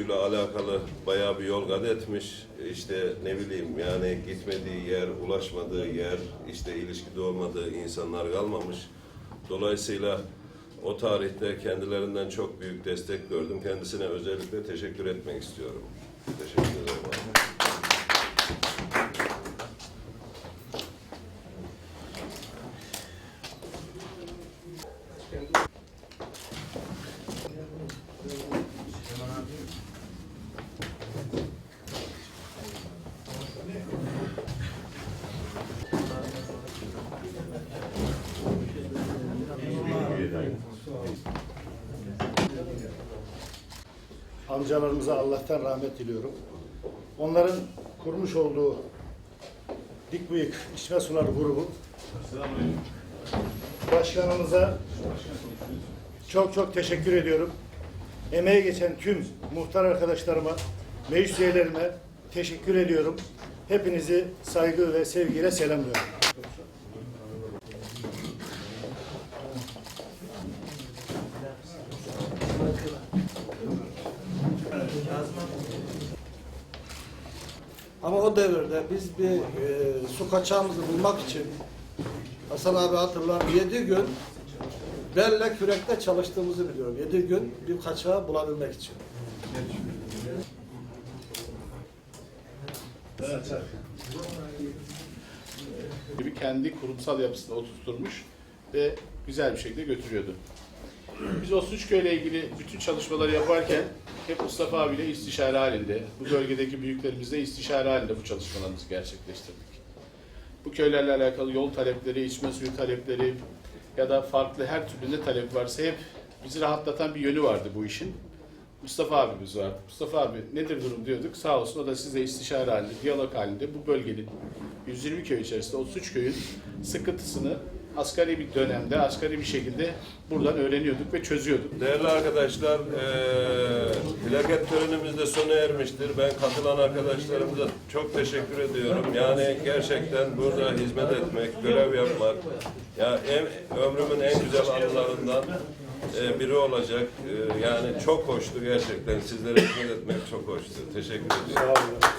köprüyle alakalı bayağı bir yol kat etmiş. İşte ne bileyim yani gitmediği yer, ulaşmadığı yer, işte ilişkide olmadığı insanlar kalmamış. Dolayısıyla o tarihte kendilerinden çok büyük destek gördüm. Kendisine özellikle teşekkür etmek istiyorum. Teşekkür ederim. abi. Amcalarımıza Allah'tan rahmet diliyorum. Onların kurmuş olduğu Dik Bıyık İçme Suları grubu başkanımıza çok çok teşekkür ediyorum. Emeği geçen tüm muhtar arkadaşlarıma, meclis üyelerime teşekkür ediyorum. Hepinizi saygı ve sevgiyle selamlıyorum. Ama o devirde biz bir e, su kaçağımızı bulmak için Hasan abi hatırlar 7 gün belle kürekte çalıştığımızı biliyorum. 7 gün bir kaçağı bulabilmek için. gibi kendi kurumsal yapısını oturtmuş ve güzel bir şekilde götürüyordu. Biz o Suçköy'le ilgili bütün çalışmaları yaparken hep Mustafa abiyle istişare halinde, bu bölgedeki büyüklerimizle istişare halinde bu çalışmalarımızı gerçekleştirdik. Bu köylerle alakalı yol talepleri, içme suyu talepleri ya da farklı her türlü talep varsa hep bizi rahatlatan bir yönü vardı bu işin. Mustafa abimiz vardı. Mustafa abi nedir durum diyorduk. Sağ olsun o da size istişare halinde, diyalog halinde bu bölgenin 120 köy içerisinde 33 köyün sıkıntısını asgari bir dönemde, asgari bir şekilde buradan öğreniyorduk ve çözüyorduk. Değerli arkadaşlar, eee plaket törenimiz de sona ermiştir. Ben katılan arkadaşlarımıza çok teşekkür ediyorum. Yani gerçekten burada hizmet etmek, görev yapmak, ya en, ömrümün en güzel anılarından biri olacak. Yani çok hoştu gerçekten. Sizlere hizmet etmek çok hoştu. Teşekkür ediyorum.